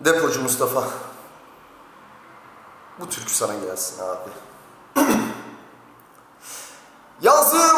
Depocu Mustafa. Bu türkü sana gelsin abi. Yazımı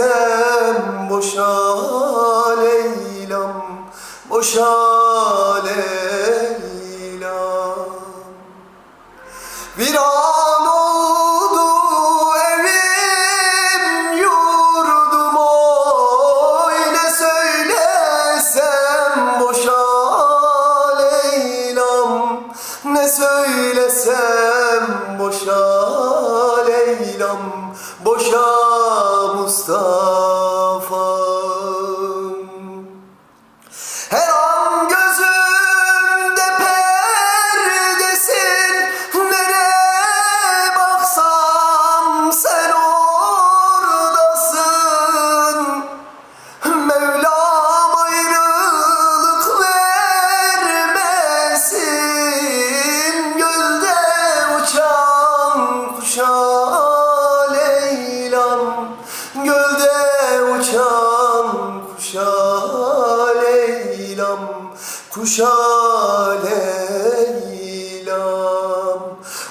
söylesem boşa Leyla'm Boşa Leyla'm. Viran oldu evim yurdum oy ne söylesem boşa Leyla'm. Ne söylesem boşa Mevlam boşa Mustafa. kuşa Leyla'm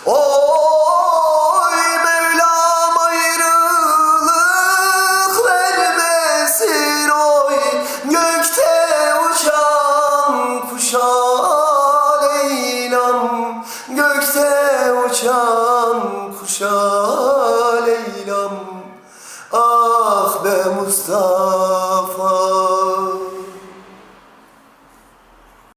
Oy Mevlam ayrılık vermesin. Gökte uçan kuşa Leyla'm Gökte uçan kuşa Leyla'm Ah be Mustafa.